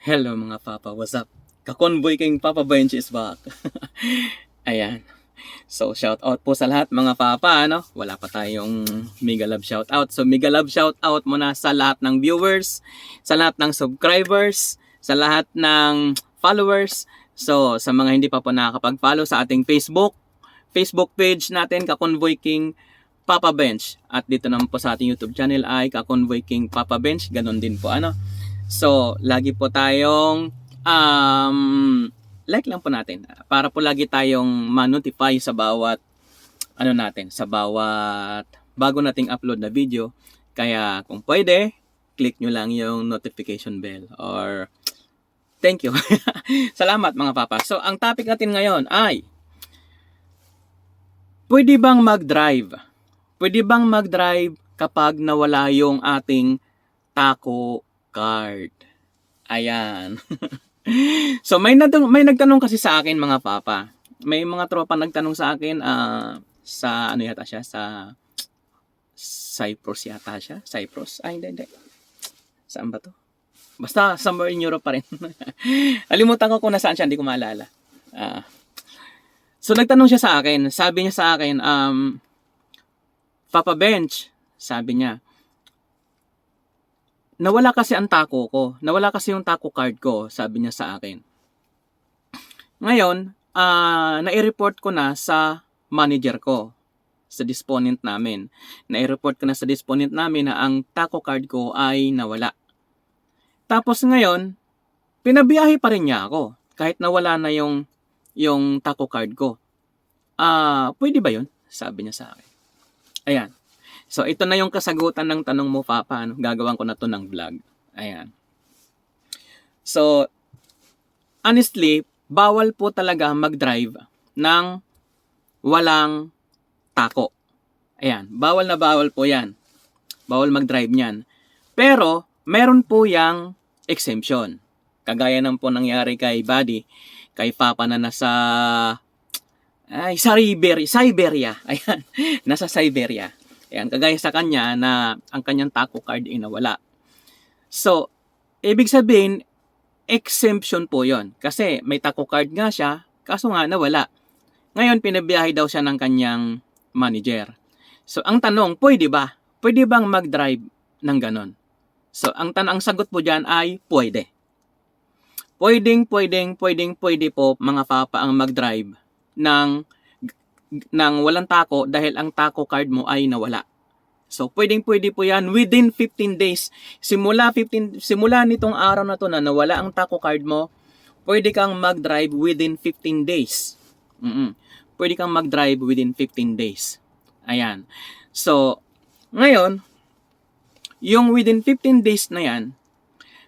Hello mga papa, what's up? Kakonvoy king Papa Bench is back. Ayan. So shout out po sa lahat mga papa, ano? Wala pa tayong mega love shout out. So mega love shout out muna sa lahat ng viewers, sa lahat ng subscribers, sa lahat ng followers. So sa mga hindi pa po nakakapag-follow sa ating Facebook, Facebook page natin Kakonvoy King Papa Bench. At dito naman po sa ating YouTube channel ay Kakonvoy King Papa Bench. Ganon din po ano. So, lagi po tayong um, like lang po natin para po lagi tayong ma-notify sa bawat ano natin, sa bawat bago nating upload na video. Kaya kung pwede, click nyo lang yung notification bell or thank you. Salamat mga papa. So, ang topic natin ngayon ay pwede bang mag-drive? Pwede bang mag-drive kapag nawala yung ating taco card. Ayan. so may nadung, may nagtanong kasi sa akin mga papa. May mga tropa nagtanong sa akin ah, sa ano yata siya sa Cyprus yata siya. Cyprus? Ay, hindi, hindi. Saan ba to? Basta somewhere in Europe pa rin. Alimutan ko kung nasaan siya, hindi ko maalala. Ah. so nagtanong siya sa akin. Sabi niya sa akin, um, Papa Bench, sabi niya, nawala kasi ang taco ko. Nawala kasi yung taco card ko, sabi niya sa akin. Ngayon, ah nai-report ko na sa manager ko, sa disponent namin. Nai-report ko na sa disponent namin na ang taco card ko ay nawala. Tapos ngayon, pinabiyahe pa rin niya ako kahit nawala na yung yung taco card ko. Ah, pwede ba 'yun? Sabi niya sa akin. Ayan. So, ito na yung kasagutan ng tanong mo, Papa. Ano? Gagawan ko na to ng vlog. Ayan. So, honestly, bawal po talaga mag-drive ng walang tako. Ayan. Bawal na bawal po yan. Bawal mag-drive niyan. Pero, meron po yang exemption. Kagaya ng po nangyari kay Buddy, kay Papa na nasa ay, Siberia, Siberia. Ayan, nasa Siberia. Ayan, kagaya sa kanya na ang kanyang taco card ay nawala. So, ibig sabihin, exemption po yon Kasi may taco card nga siya, kaso nga nawala. Ngayon, pinabiyahe daw siya ng kanyang manager. So, ang tanong, pwede ba? Pwede bang mag-drive ng ganon? So, ang tanong, ang sagot po dyan ay pwede. Pwedeng, pwedeng, pwedeng, pwede po mga papa ang mag-drive ng ng walang tako dahil ang tako card mo ay nawala. So, pwedeng pwede po yan within 15 days. Simula 15 simula nitong araw na to na nawala ang tako card mo, pwede kang mag-drive within 15 days. mm Pwede kang mag-drive within 15 days. Ayan. So, ngayon, yung within 15 days na yan,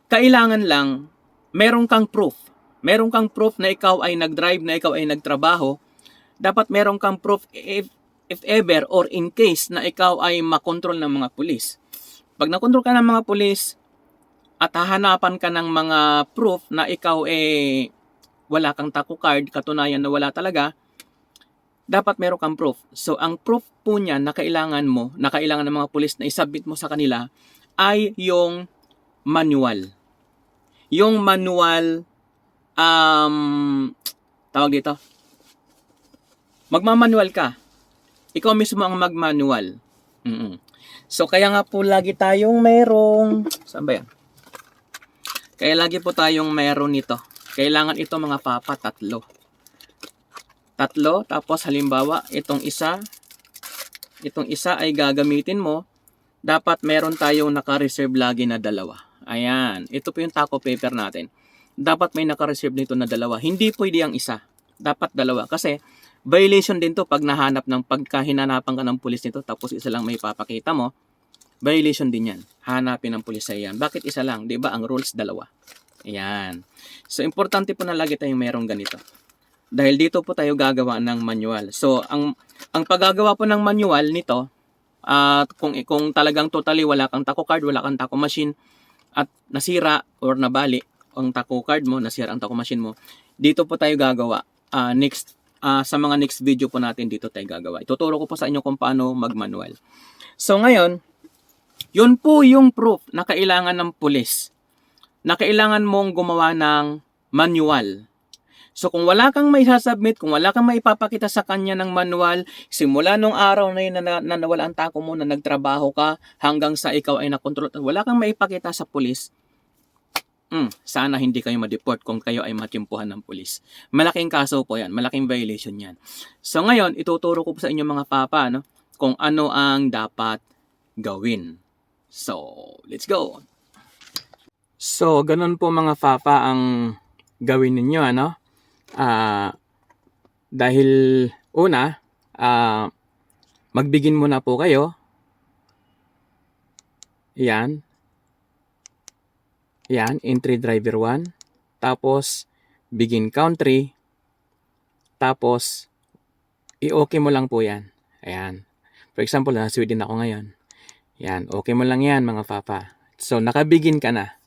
kailangan lang meron kang proof. Meron kang proof na ikaw ay nag-drive, na ikaw ay nagtrabaho, dapat meron kang proof if, if ever or in case na ikaw ay makontrol ng mga pulis. Pag nakontrol ka ng mga pulis at hahanapan ka ng mga proof na ikaw eh wala kang taco card, katunayan na wala talaga, dapat meron kang proof. So, ang proof po niya na kailangan mo, na kailangan ng mga pulis na isubmit mo sa kanila, ay yung manual. Yung manual, um, tawag dito, magmamanual ka. Ikaw mismo ang magmanual. mm So, kaya nga po lagi tayong merong... Saan ba yan? Kaya lagi po tayong meron nito. Kailangan ito mga papa, tatlo. Tatlo, tapos halimbawa, itong isa, itong isa ay gagamitin mo, dapat meron tayong naka-reserve lagi na dalawa. Ayan, ito po yung taco paper natin. Dapat may naka-reserve nito na dalawa. Hindi pwede ang isa. Dapat dalawa. Kasi, violation din to pag nahanap ng pagkahinanapan ka ng pulis nito tapos isa lang may papakita mo violation din yan. Hanapin ng pulis sa yan bakit isa lang? Di ba? Ang rules dalawa. Ayan. So importante po na lagi tayong merong ganito. Dahil dito po tayo gagawa ng manual. So ang ang paggagawa po ng manual nito at kung kung talagang totally wala kang taco card wala kang taco machine at nasira or nabali ang taco card mo nasira ang taco machine mo dito po tayo gagawa Ah, next ah, sa mga next video po natin dito tayo gagawa. Ituturo ko po sa inyo kung paano mag-manual. So ngayon, yun po yung proof na kailangan ng pulis na kailangan mong gumawa ng manual. So kung wala kang may sasubmit, kung wala kang maipapakita sa kanya ng manual, simula nung araw na yun na, na, na nawala ang tako mo, na nagtrabaho ka, hanggang sa ikaw ay nakontrol, wala kang maipakita sa pulis, mm, sana hindi kayo ma-deport kung kayo ay matimpuhan ng pulis. Malaking kaso po yan, malaking violation yan. So ngayon, ituturo ko po sa inyo mga papa, no, kung ano ang dapat gawin. So, let's go! So, ganun po mga papa ang gawin ninyo, ano? Ah, dahil una, ah, magbigin muna po kayo. Yan. Yan, entry driver 1. Tapos, begin country. Tapos, i-okay mo lang po yan. Ayan. For example, na Sweden ako ngayon. Yan, okay mo lang yan mga papa. So, nakabigin ka na.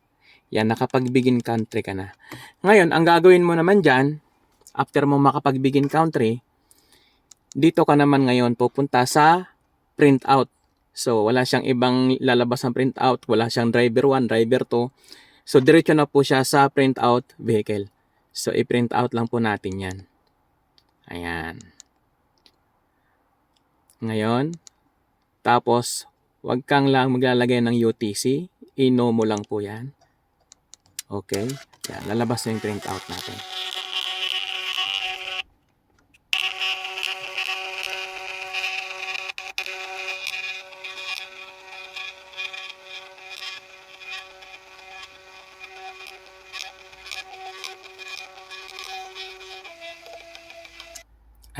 Yan, nakapag-begin country ka na. Ngayon, ang gagawin mo naman dyan, after mo makapag-begin country, dito ka naman ngayon pupunta sa printout. So, wala siyang ibang lalabas ng printout, wala siyang driver 1, driver 2. So, diretso na po siya sa printout vehicle. So, i-print out lang po natin yan. Ayan. Ngayon, tapos, wag kang lang maglalagay ng UTC. Ino mo lang po yan. Okay. Yan, lalabas na yung printout natin.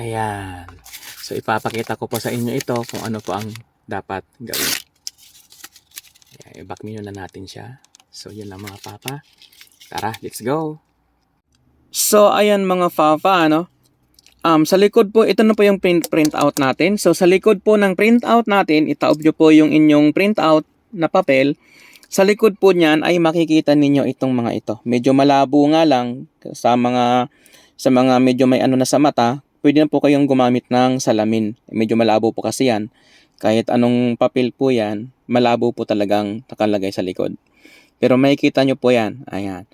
Ayan. So, ipapakita ko po sa inyo ito kung ano po ang dapat gawin. Ayan, i-back na natin siya. So, yun lang mga papa. Tara, let's go! So, ayan mga papa, ano? Um, sa likod po, ito na po yung print, print out natin. So, sa likod po ng print out natin, itaob nyo po yung inyong print out na papel. Sa likod po niyan ay makikita ninyo itong mga ito. Medyo malabo nga lang sa mga sa mga medyo may ano na sa mata, pwede na po kayong gumamit ng salamin. Medyo malabo po kasi yan. Kahit anong papel po yan, malabo po talagang nakalagay sa likod. Pero makikita nyo po yan. Ayan.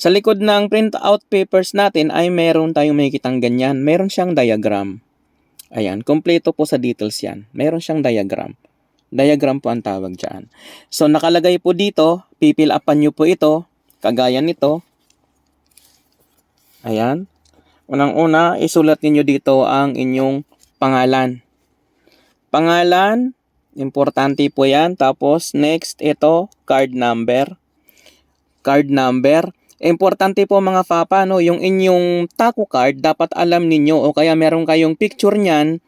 Sa likod ng printout papers natin ay meron tayong makikitang ganyan. Meron siyang diagram. Ayan. Kompleto po sa details yan. Meron siyang diagram. Diagram po ang tawag dyan. So, nakalagay po dito, pipil upan nyo po ito, kagaya nito. Ayan. Unang-una, isulat ninyo dito ang inyong pangalan. Pangalan, importante po yan. Tapos, next, ito, card number. Card number. Importante po mga papa, no, yung inyong taco card, dapat alam ninyo o kaya meron kayong picture niyan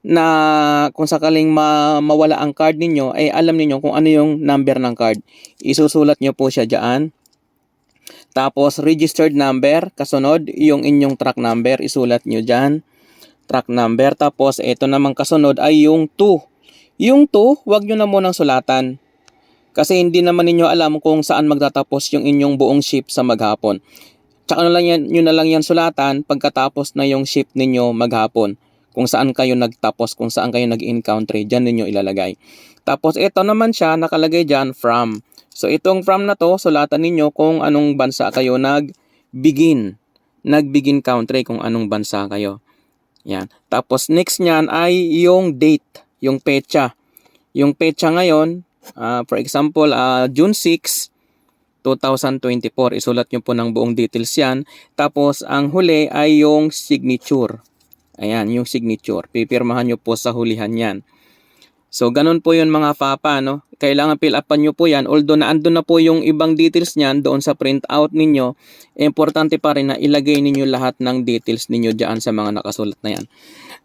na kung sakaling ma mawala ang card ninyo, ay alam ninyo kung ano yung number ng card. Isusulat nyo po siya dyan. Tapos, registered number, kasunod, yung inyong track number, isulat nyo dyan. Track number. Tapos, ito namang kasunod ay yung 2. Yung 2, wag nyo na munang sulatan. Kasi hindi naman ninyo alam kung saan magtatapos yung inyong buong shift sa maghapon. Tsaka na lang yan, nyo na lang yan sulatan pagkatapos na yung shift ninyo maghapon. Kung saan kayo nagtapos, kung saan kayo nag-encounter, dyan ninyo ilalagay. Tapos ito naman siya, nakalagay dyan from. So itong from na to, sulatan ninyo kung anong bansa kayo nag-begin. Nag-begin country kung anong bansa kayo. Yan. Tapos next niyan ay yung date, yung pecha. Yung pecha ngayon, uh, for example, uh, June 6, 2024. Isulat nyo po ng buong details yan. Tapos ang huli ay yung signature. Ayan, yung signature. Pipirmahan nyo po sa hulihan yan. So, ganun po yun mga papa, no? Kailangan fill upan nyo po yan. Although naandun na po yung ibang details niyan doon sa printout ninyo, importante pa rin na ilagay ninyo lahat ng details ninyo dyan sa mga nakasulat na yan.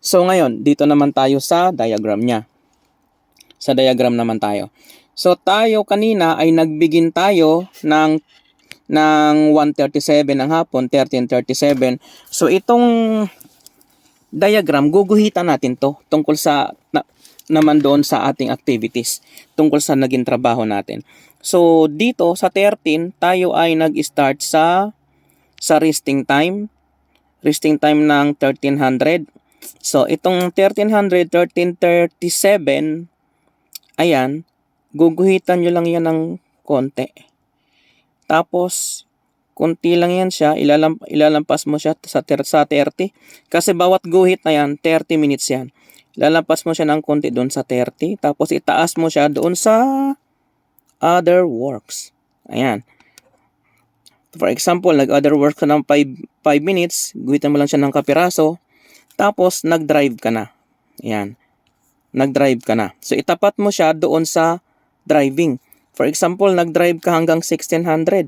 So, ngayon, dito naman tayo sa diagram niya. Sa diagram naman tayo. So, tayo kanina ay nagbigin tayo ng ng 1.37 ng hapon, 13.37. So, itong diagram, guguhitan natin to tungkol sa na, naman doon sa ating activities, tungkol sa naging trabaho natin. So, dito sa 13, tayo ay nag-start sa sa resting time. Resting time ng 1300. So, itong 1300, 1337, ayan, guguhitan nyo lang yan ng konti. Tapos, kunti lang yan siya, ilalam, ilalampas mo siya sa, sa 30. Kasi bawat guhit na yan, 30 minutes yan. Lalampas mo siya ng konti doon sa 30. Tapos itaas mo siya doon sa other works. Ayan. For example, nag-other works ka ng 5, 5 minutes, guhitan mo lang siya ng kapiraso, tapos nag-drive ka na. Ayan. Nag-drive ka na. So itapat mo siya doon sa driving. For example, nag-drive ka hanggang 1600.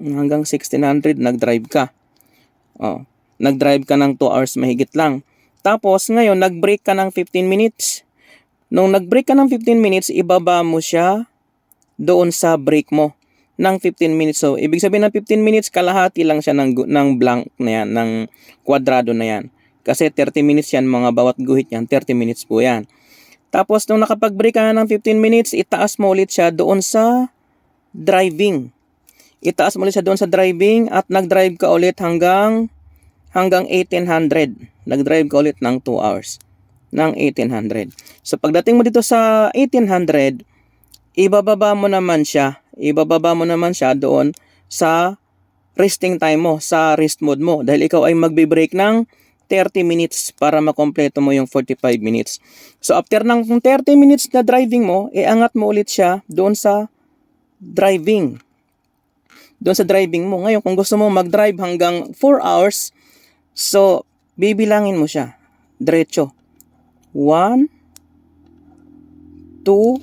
Hanggang 1600 nag-drive ka. Oh, nag-drive ka ng 2 hours mahigit lang. Tapos ngayon nag-break ka ng 15 minutes. Nung nag-break ka ng 15 minutes, ibaba mo siya doon sa break mo ng 15 minutes. So, ibig sabihin ng 15 minutes, kalahati lang siya ng, ng blank na yan, ng kwadrado na yan. Kasi 30 minutes yan, mga bawat guhit yan, 30 minutes po yan. Tapos, nung nakapag-break ka na ng 15 minutes, itaas mo ulit siya doon sa driving. Itaas mo ulit siya doon sa driving at nag-drive ka ulit hanggang hanggang 1800. Nag-drive ka ulit ng 2 hours ng 1800. So pagdating mo dito sa 1800, ibababa mo naman siya. Ibababa mo naman siya doon sa resting time mo, sa rest mode mo. Dahil ikaw ay magbe-break ng 30 minutes para makompleto mo yung 45 minutes. So after ng 30 minutes na driving mo, iangat mo ulit siya doon sa driving. Doon sa driving mo. Ngayon, kung gusto mo mag-drive hanggang 4 hours, so bibilangin mo siya. Diretso. 1, 2,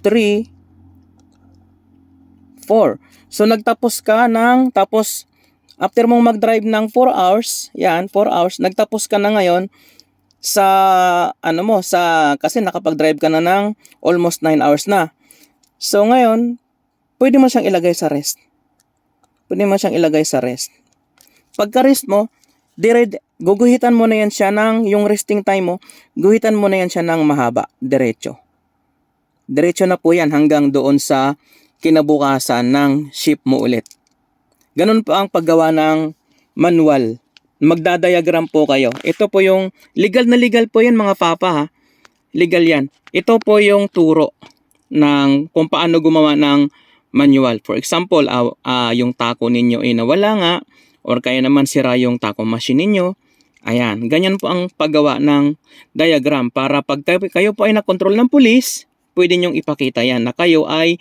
3, 4. So nagtapos ka ng tapos after mong mag-drive ng 4 hours, yan, 4 hours, nagtapos ka na ngayon sa ano mo, sa kasi nakapag-drive ka na ng almost 9 hours na. So ngayon, pwede mo siyang ilagay sa rest. Pwede mo siyang ilagay sa rest. Pagka-rest mo, dire guguhitan mo na yan siya ng yung resting time mo, guhitan mo na yan siya ng mahaba, diretso. Diretso na po yan hanggang doon sa kinabukasan ng ship mo ulit. Ganun po ang paggawa ng manual. Magdadiagram po kayo. Ito po yung legal na legal po yan mga papa ha. Legal yan. Ito po yung turo ng kung paano gumawa ng manual. For example, ah, ah, yung taco ninyo ay nawala nga or kaya naman sira yung taco machine ninyo. Ayan, ganyan po ang paggawa ng diagram para pag kayo, po ay nakontrol ng pulis, pwede nyong ipakita yan na kayo ay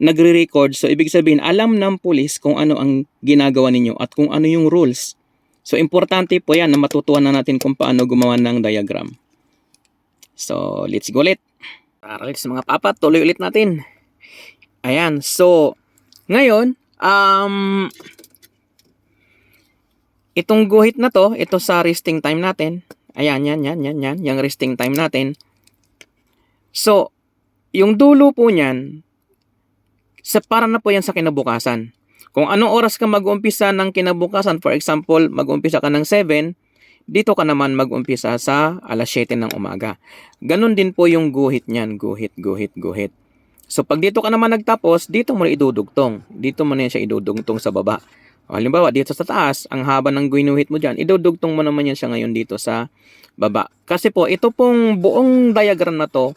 nagre-record. So, ibig sabihin, alam ng pulis kung ano ang ginagawa ninyo at kung ano yung rules. So, importante po yan na matutunan na natin kung paano gumawa ng diagram. So, let's go ulit. Para ulit sa mga papa, tuloy ulit natin. Ayan, so, ngayon, um, itong guhit na to, ito sa resting time natin. Ayan, yan, yan, yan, yan, yung resting time natin. So, yung dulo po niyan, sa para na po yan sa kinabukasan. Kung anong oras ka mag-umpisa ng kinabukasan, for example, mag-umpisa ka ng 7, dito ka naman mag-umpisa sa alas 7 ng umaga. Ganon din po yung guhit niyan, guhit, guhit, guhit. So pag dito ka naman nagtapos, dito mo na idudugtong. Dito mo na siya idudugtong sa baba. O, halimbawa, dito sa taas, ang haba ng ginuhit mo dyan, idudugtong mo naman yan siya ngayon dito sa baba. Kasi po, ito pong buong diagram na to,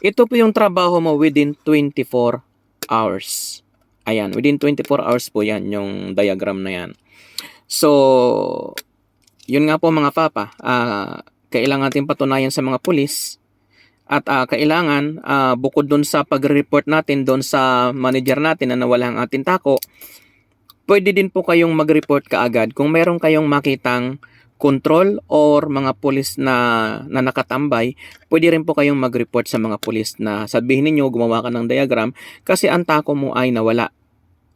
ito po yung trabaho mo within 24 hours. Ayan, within 24 hours po yan, yung diagram na yan. So, yun nga po mga papa, ah, kailangan natin patunayan sa mga pulis at ah, kailangan ah, bukod doon sa pag-report natin doon sa manager natin na nawala ang ating tako, pwede din po kayong mag-report kaagad kung meron kayong makitang control or mga pulis na, na nakatambay, pwede rin po kayong mag-report sa mga pulis na sabihin ninyo gumawa ka ng diagram kasi ang tako mo ay nawala.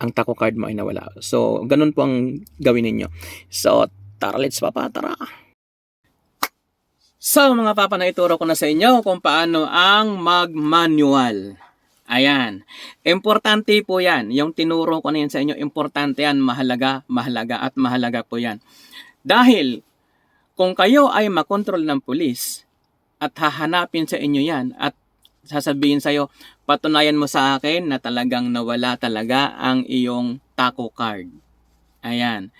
Ang tako card mo ay nawala. So, ganun po ang gawin ninyo. So, tara, let's papa, tara. So, mga papa, na ituro ko na sa inyo kung paano ang mag-manual. Ayan. Importante po yan. Yung tinuro ko na yan sa inyo, importante yan. Mahalaga, mahalaga, at mahalaga po yan. Dahil, kung kayo ay makontrol ng pulis, at hahanapin sa inyo yan, at sasabihin sa'yo, patunayan mo sa akin na talagang nawala talaga ang iyong taco card. Ayan.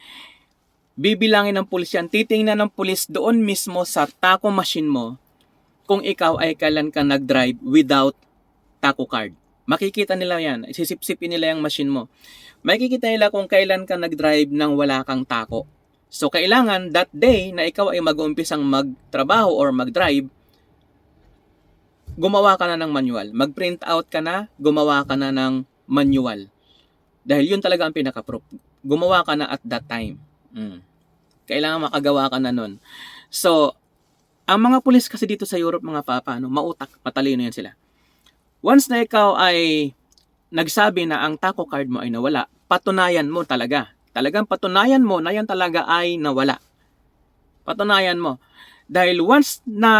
Bibilangin ng pulis yan. Titingnan ng pulis doon mismo sa taco machine mo kung ikaw ay kailan ka nag-drive without taco card. Makikita nila yan. Sisip-sipin nila yung machine mo. Makikita nila kung kailan ka nag-drive nang wala kang tako. So, kailangan that day na ikaw ay mag-uumpisang magtrabaho or mag-drive, gumawa ka na ng manual. Mag-print out ka na, gumawa ka na ng manual. Dahil yun talaga ang pinaka-proof. Gumawa ka na at that time. Mm. Kailangan makagawa ka na nun. So, ang mga pulis kasi dito sa Europe, mga papa, no, mautak, matalino yan sila. Once na ikaw ay nagsabi na ang taco card mo ay nawala, patunayan mo talaga. Talagang patunayan mo na yan talaga ay nawala. Patunayan mo. Dahil once na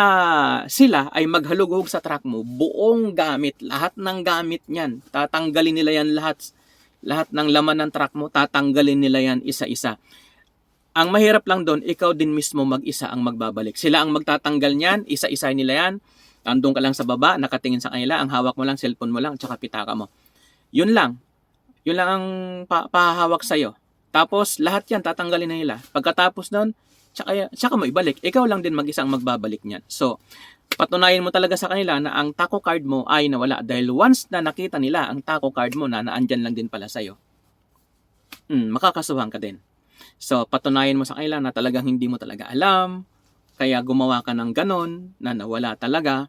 sila ay maghalughog sa truck mo, buong gamit, lahat ng gamit niyan, tatanggalin nila yan lahat. Lahat ng laman ng truck mo, tatanggalin nila yan isa-isa. Ang mahirap lang doon, ikaw din mismo mag-isa ang magbabalik. Sila ang magtatanggal niyan, isa-isa nila yan. Andun ka lang sa baba, nakatingin sa kanila, ang hawak mo lang, cellphone mo lang, tsaka pitaka mo. Yun lang. Yun lang ang pa- pahawak sa'yo. Tapos, lahat yan, tatanggalin na nila. Pagkatapos nun, tsaka, tsaka mo ibalik. Ikaw lang din mag-isa ang magbabalik niyan. So, patunayan mo talaga sa kanila na ang taco card mo ay nawala. Dahil once na nakita nila ang taco card mo na naandyan lang din pala sa'yo, hmm, makakasuhan ka din. So, patunayan mo sa kanila na talagang hindi mo talaga alam, kaya gumawa ka ng ganon, na nawala talaga.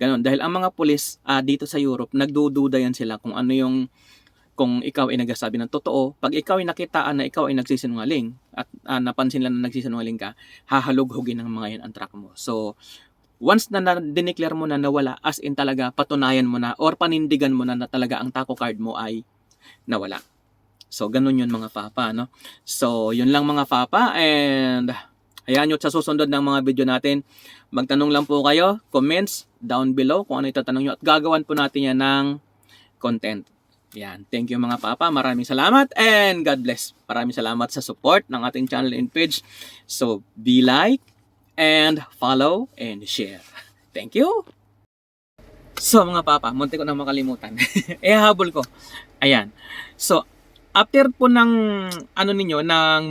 Ganon. Dahil ang mga pulis ah, dito sa Europe, nagdududa yan sila kung ano yung kung ikaw ay nagsasabi ng totoo, pag ikaw ay nakitaan na ikaw ay nagsisinungaling at ah, napansin lang na nagsisinungaling ka, hahalughugin ng mga yan ang truck mo. So, once na, na dineclare mo na nawala, as in talaga, patunayan mo na or panindigan mo na na talaga ang taco card mo ay nawala. So, ganun yun mga papa, no? So, yun lang mga papa and Hayaan nyo sa susunod ng mga video natin. Magtanong lang po kayo, comments down below kung ano itatanong nyo at gagawan po natin yan ng content. Yan. Thank you mga papa. Maraming salamat and God bless. Maraming salamat sa support ng ating channel and page. So, be like and follow and share. Thank you. So mga papa, munti ko nang makalimutan. eh habol ko. Ayan. So, after po ng ano ninyo ng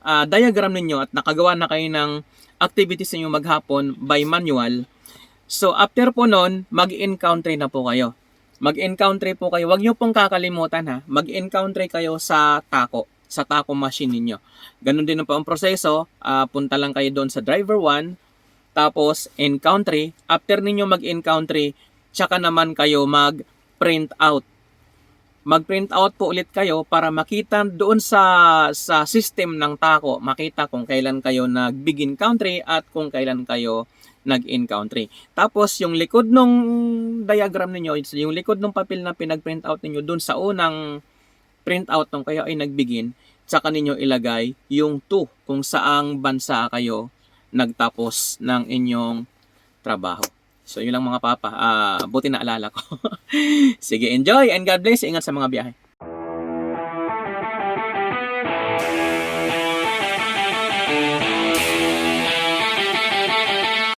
ah, diagram ninyo at nakagawa na kayo ng activities ninyo maghapon by manual. So after po nun, mag-encounter na po kayo. Mag-encounter po kayo. Huwag nyo pong kakalimutan ha. Mag-encounter kayo sa taco, sa taco machine ninyo. Ganun din po ang proseso. Ah, punta lang kayo doon sa driver 1, tapos encounter. After ninyo mag-encounter, tsaka naman kayo mag-print out mag-print out po ulit kayo para makita doon sa sa system ng tako, makita kung kailan kayo nag-begin country at kung kailan kayo nag-in country. Tapos yung likod nung diagram ninyo, yung likod ng papel na pinag-print out ninyo doon sa unang print out nung kayo ay nag-begin, saka ninyo ilagay yung to kung saang bansa kayo nagtapos ng inyong trabaho. So, yun lang mga papa. Ah, buti na alala ko. Sige, enjoy and God bless. Ingat sa mga biyahe.